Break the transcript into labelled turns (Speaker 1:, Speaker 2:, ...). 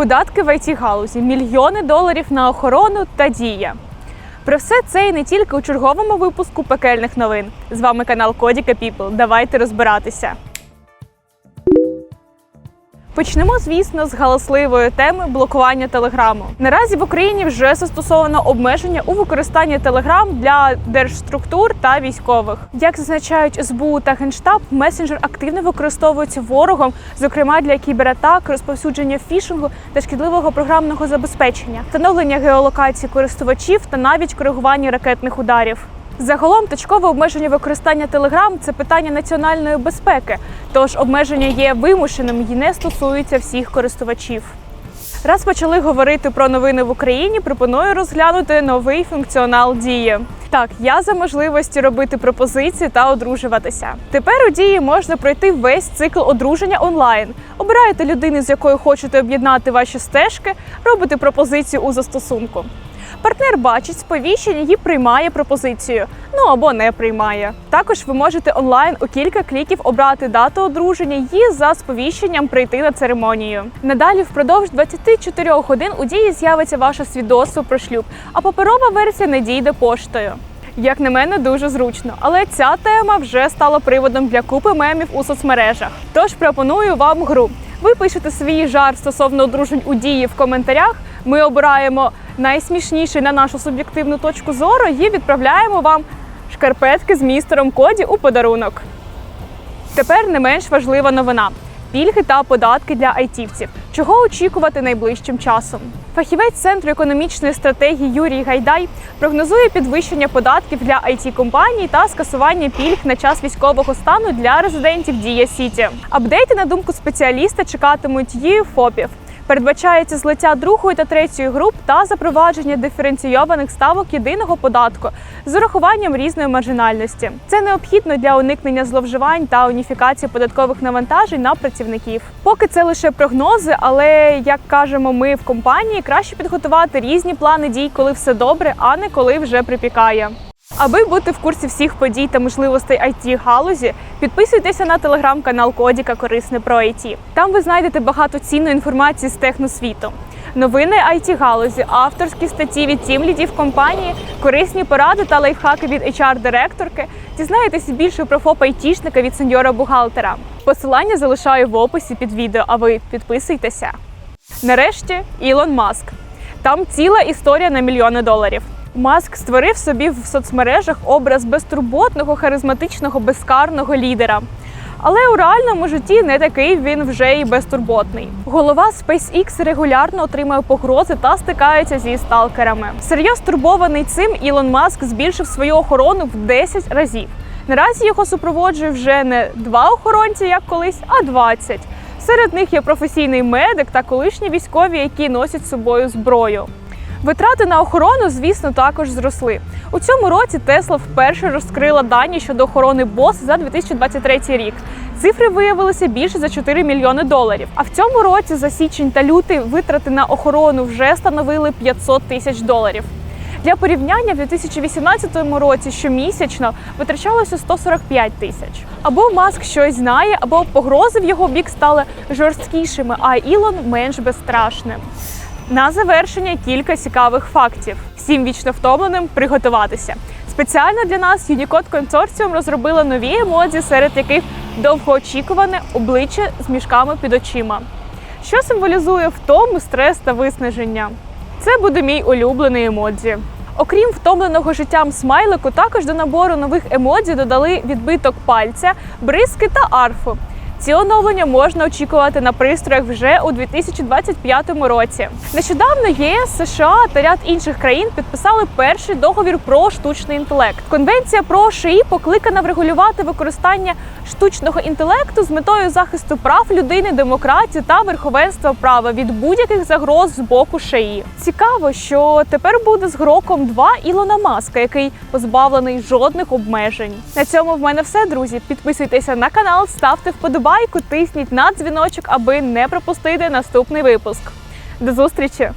Speaker 1: податки в it галузі, мільйони доларів на охорону та дія. Про все це і не тільки у черговому випуску пекельних новин. З вами канал Кодіка People. Давайте розбиратися. Почнемо, звісно, з галасливої теми блокування телеграму. Наразі в Україні вже застосовано обмеження у використанні телеграм для держструктур та військових. Як зазначають СБУ та Генштаб, месенджер активно використовується ворогом, зокрема для кібератак, розповсюдження фішингу та шкідливого програмного забезпечення, встановлення геолокації користувачів та навіть коригування ракетних ударів. Загалом точкове обмеження використання Telegram – це питання національної безпеки, тож обмеження є вимушеним і не стосується всіх користувачів. Раз почали говорити про новини в Україні, пропоную розглянути новий функціонал дії. Так, я за можливості робити пропозиції та одружуватися. Тепер у дії можна пройти весь цикл одруження онлайн. Обираєте людину, з якою хочете об'єднати ваші стежки, робите пропозицію у застосунку. Партнер бачить сповіщення і приймає пропозицію, ну або не приймає. Також ви можете онлайн у кілька кліків обрати дату одруження і за сповіщенням прийти на церемонію. Надалі впродовж 24 годин у дії з'явиться ваше свідоцтво про шлюб, а паперова версія надійде поштою. Як на мене, дуже зручно, але ця тема вже стала приводом для купи мемів у соцмережах. Тож пропоную вам гру. Ви пишете свій жарт стосовно одружень у дії в коментарях. Ми обираємо найсмішніший на нашу суб'єктивну точку зору і відправляємо вам шкарпетки з містером коді у подарунок. Тепер не менш важлива новина. Пільги та податки для айтівців. Чого очікувати найближчим часом? Фахівець центру економічної стратегії Юрій Гайдай прогнозує підвищення податків для it компаній та скасування пільг на час військового стану для резидентів Дія Сіті. Апдейти, на думку спеціаліста, чекатимуть і ФОПів. Передбачається злиття другої та третьої груп та запровадження диференційованих ставок єдиного податку з урахуванням різної маржинальності. Це необхідно для уникнення зловживань та уніфікації податкових навантажень на працівників. Поки це лише прогнози, але як кажемо ми в компанії, краще підготувати різні плани дій, коли все добре, а не коли вже припікає. Аби бути в курсі всіх подій та можливостей it галузі, підписуйтеся на телеграм-канал Кодіка Корисне про IT. Там ви знайдете багато цінної інформації з техносвіту. Новини it галузі, авторські статті від тімлідів компанії, корисні поради та лайфхаки від HR-директорки. Дізнаєтесь більше про ФОП айтішника від сеньора бухгалтера. Посилання залишаю в описі під відео, а ви підписуйтеся. Нарешті Ілон Маск. Там ціла історія на мільйони доларів. Маск створив собі в соцмережах образ безтурботного, харизматичного, безкарного лідера. Але у реальному житті не такий він вже і безтурботний. Голова SpaceX регулярно отримує погрози та стикається зі сталкерами. Серйозно турбований цим Ілон Маск збільшив свою охорону в 10 разів. Наразі його супроводжує вже не два охоронці, як колись, а 20. Серед них є професійний медик та колишні військові, які носять з собою зброю. Витрати на охорону, звісно, також зросли. У цьому році Тесла вперше розкрила дані щодо охорони бос за 2023 рік. Цифри виявилися більше за 4 мільйони доларів. А в цьому році за січень та лютий витрати на охорону вже становили 500 тисяч доларів. Для порівняння в 2018 році щомісячно витрачалося 145 тисяч. Або Маск щось знає, або погрози в його бік стали жорсткішими, а Ілон менш безстрашним. На завершення кілька цікавих фактів. Всім вічно втомленим приготуватися. Спеціально для нас Unicode Consortium розробила нові емодзі, серед яких довгоочікуване обличчя з мішками під очима, що символізує втому, стрес та виснаження. Це буде мій улюблений емодзі. Окрім втомленого життям смайлику, також до набору нових емодзі додали відбиток пальця, бризки та арфу. Ці оновлення можна очікувати на пристроях вже у 2025 році. Нещодавно ЄС, США та ряд інших країн підписали перший договір про штучний інтелект. Конвенція про ШИІ покликана врегулювати використання штучного інтелекту з метою захисту прав людини, демократії та верховенства права від будь-яких загроз з боку ШИІ. Цікаво, що тепер буде з гроком 2 Ілона Маска, який позбавлений жодних обмежень. На цьому в мене все, друзі. Підписуйтеся на канал, ставте вподобайку, тисніть на дзвіночок, аби не пропустити наступний випуск. До зустрічі!